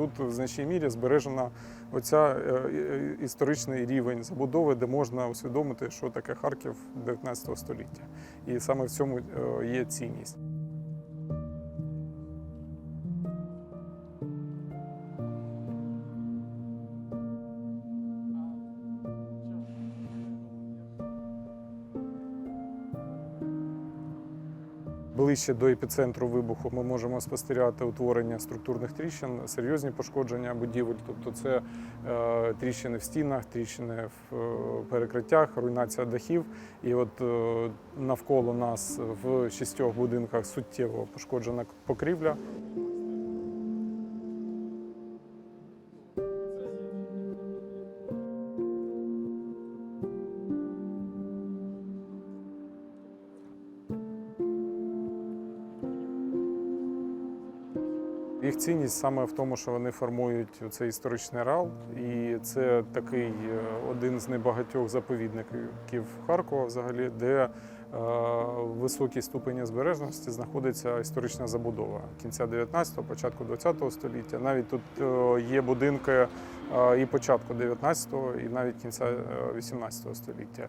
тут в значній мірі збережена оця е, історичний рівень забудови, де можна усвідомити, що таке Харків 19 століття. І саме в цьому е, є цінність. Ближче до епіцентру вибуху ми можемо спостерігати утворення структурних тріщин, серйозні пошкодження будівель. Тобто це е, тріщини в стінах, тріщини в е, перекриттях, руйнація дахів. І от е, навколо нас в шістьох будинках суттєво пошкоджена покрівля. Їх цінність саме в тому, що вони формують цей історичний реал, і це такий е, один з небагатьох заповідників Харкова, взагалі, де е, високій ступені збережності знаходиться історична забудова кінця 19-го, початку 20-го століття. Навіть тут е, є будинки і початку 19-го, і навіть кінця е, 18-го століття.